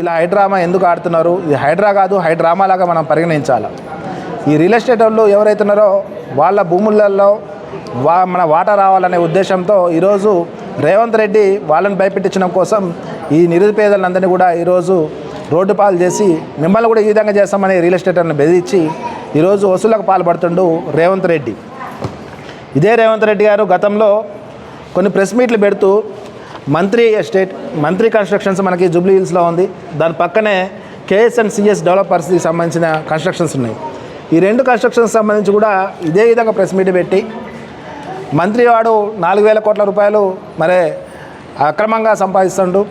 ఇలా హైడ్రామా ఎందుకు ఆడుతున్నారు? ఇది హైడ్రా కాదు హైడ్రామా లాగా మనం పరిగణించాలి? ఈ రియల్ ఎస్టేట్ వాళ్ళు ఎవరైతున్నారో వాళ్ళ భూములలో వా మన వాటా రావాలనే ఉద్దేశంతో ఈరోజు రేవంత్ రెడ్డి వాళ్ళని భయపెట్టించడం కోసం ఈ నిరుపేదలందరినీ కూడా ఈరోజు రోడ్డు పాలు చేసి మిమ్మల్ని కూడా ఈ విధంగా చేస్తామని రియల్ ఎస్టేటర్ని బెదిరించి ఈరోజు వసూళ్ళకు పాల్పడుతుండు రేవంత్ రెడ్డి. ఇదే రేవంత్ రెడ్డి గారు గతంలో కొన్ని ప్రెస్ మీట్లు పెడుతూ మంత్రి ఎస్టేట్ మంత్రి కన్స్ట్రక్షన్స్ మనకి జూబ్లీ హిల్స్లో ఉంది. దాని పక్కనే కేఎస్ అండ్ సిఎస్ డెవలపర్స్కి సంబంధించిన కన్స్ట్రక్షన్స్ ఉన్నాయి. ఈ రెండు కన్స్ట్రక్షన్స్ సంబంధించి కూడా ఇదే విధంగా ప్రెస్ మీట్ పెట్టి మంత్రి వాడు నాలుగు వేల కోట్ల రూపాయలు మరే అక్రమంగా సంపాదిస్తుండు.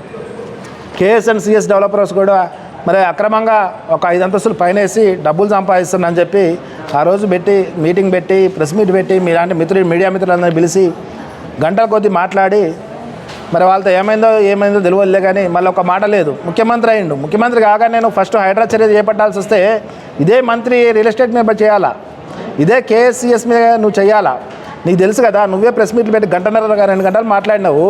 కేఎస్ అండ్ సిఎస్ డెవలపర్స్ కూడా మరి అక్రమంగా ఒక ఐదు అంతస్తులు పైనేసి డబ్బులు సంపాదిస్తుందని చెప్పి ఆ రోజు పెట్టి మీటింగ్ పెట్టి ప్రెస్ మీట్ పెట్టి మీలాంటి మిత్రులు మీడియా మిత్రులందరినీ పిలిచి గంటల కొద్దీ మాట్లాడి మరి వాళ్ళతో ఏమైందో ఏమైందో తెలియదులే కానీ మళ్ళీ ఒక మాట లేదు. ముఖ్యమంత్రి అయిండు. ముఖ్యమంత్రి కాగా నేను ఫస్ట్ హైడ్రా చర్య చేపట్టాల్సి వస్తే ఇదే మంత్రి రియల్ ఎస్టేట్ మీద చేయాలా? ఇదే కేఎస్సిఎస్ మీద నువ్వు చేయాలా? నీకు తెలుసు కదా నువ్వే ప్రెస్ మీట్లు పెట్టి గంటన్నర రెండు గంటలు మాట్లాడినావు.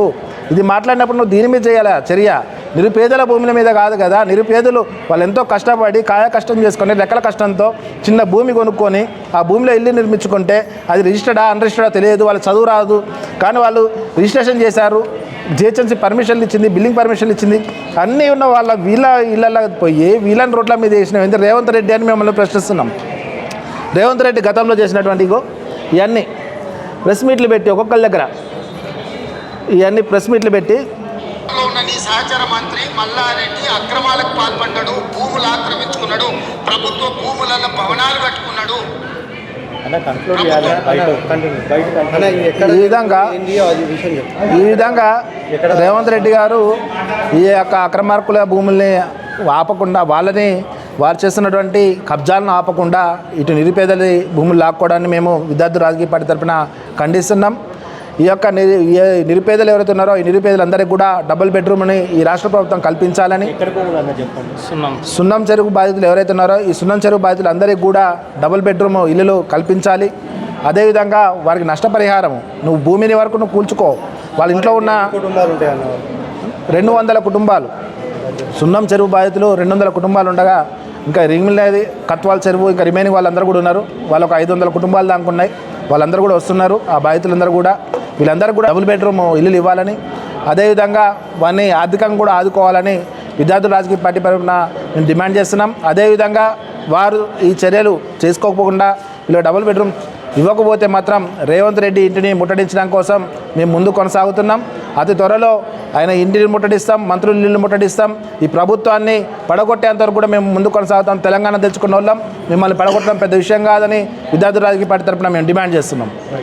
ఇది మాట్లాడినప్పుడు నువ్వు దీని మీద చేయాలా చర్య? నిరుపేదల భూముల మీద కాదు కదా నిరుపేదలు వాళ్ళు ఎంతో కష్టపడి కాయ కష్టం చేసుకొని రెక్కల కష్టంతో చిన్న భూమి కొనుక్కొని ఆ భూమిలో ఇల్లు నిర్మించుకుంటే అది రిజిస్టర్డా అన్రిజిస్టర్డా తెలియదు వాళ్ళు చదువు రాదు. కానీ వాళ్ళు రిజిస్ట్రేషన్ చేశారు. జిహెచ్ఎంసీ పర్మిషన్లు ఇచ్చింది బిల్డింగ్ పర్మిషన్లు ఇచ్చింది. అన్నీ ఉన్న వాళ్ళ వీళ్ళ ఇళ్ళల్లో పోయి వీళ్ళని రోడ్ల మీద వేసినాం. ఎందుకు రేవంత్ రెడ్డి అని మిమ్మల్ని ప్రశ్నిస్తున్నాం. రేవంత్ రెడ్డి గతంలో చేసినటువంటి ఇగో ఇవన్నీ ప్రెస్ మీట్లు పెట్టి ఒక్కొక్కరి దగ్గర ఇవన్నీ ప్రెస్ మీట్లు పెట్టి నీ సహచర మంత్రి మల్లారెడ్డి అక్రమాలకు పాల్పడ్డాడు భూములు ఆక్రమించుకున్నాడు ప్రభుత్వ భూములలో భవనాలు కట్టుకున్నాడు. ఈ విధంగా ఈ విధంగా రేవంత్ రెడ్డి గారు ఈ యొక్క అక్రమార్కుల భూముల్ని ఆపకుండా వాళ్ళని వారు చేస్తున్నటువంటి కబ్జాలను ఆపకుండా ఇటు నిరుపేదల భూములు లాక్కోవడాన్ని మేము విద్యార్థి రాజకీయ పార్టీ తరఫున ఖండిస్తున్నాం. ఈ యొక్క నిరు నిరుపేదలు ఎవరైతే ఉన్నారో ఈ నిరుపేదలందరికీ కూడా డబుల్ బెడ్రూమ్ని ఈ రాష్ట్ర ప్రభుత్వం కల్పించాలని సున్నం. చెరువు బాధితులు ఎవరైతే ఉన్నారో ఈ సున్నం చెరువు బాధితులు అందరికీ కూడా డబుల్ బెడ్రూమ్ ఇల్లులు కల్పించాలి. అదేవిధంగా వారికి నష్టపరిహారం నువ్వు భూమిని వరకు నువ్వు కూల్చుకో. వాళ్ళ ఇంట్లో ఉన్న రెండు వందల కుటుంబాలు. సున్నం చెరువు బాధితులు రెండు వందల కుటుంబాలు ఉండగా ఇంకా రింగిల్నేది కత్వాల్ చెరువు ఇంకా రిమైనింగ్ వాళ్ళందరూ కూడా ఉన్నారు. వాళ్ళు ఒక ఐదు వందల కుటుంబాలు దాకా ఉన్నాయి. వాళ్ళందరూ కూడా వస్తున్నారు. ఆ బాధితులందరూ కూడా వీళ్ళందరూ కూడా డబుల్ బెడ్రూమ్ ఇల్లులు ఇవ్వాలని అదేవిధంగా వారిని ఆర్థికంగా కూడా ఆదుకోవాలని విద్యార్థుల రాజకీయ పార్టీ పరపున మేము డిమాండ్ చేస్తున్నాం. అదేవిధంగా వారు ఈ చర్యలు చేసుకోకపోకుండా వీళ్ళు డబుల్ బెడ్రూమ్ ఇవ్వకపోతే మాత్రం రేవంత్ రెడ్డి ఇంటిని ముట్టడించడం కోసం మేము ముందు కొనసాగుతున్నాం. అతి త్వరలో ఆయన ఇంటిని ముట్టడిస్తాం మంత్రుల ఇల్లు ముట్టడిస్తాం. ఈ ప్రభుత్వాన్ని పడగొట్టేంతవరకు కూడా మేము ముందు కొనసాగుతాం. తెలంగాణ తెచ్చుకున్న వాళ్ళం మిమ్మల్ని పడగొట్టడం పెద్ద విషయం కాదని విద్యార్థి రాజకీయ పార్టీ తరఫున మేము డిమాండ్ చేస్తున్నాం.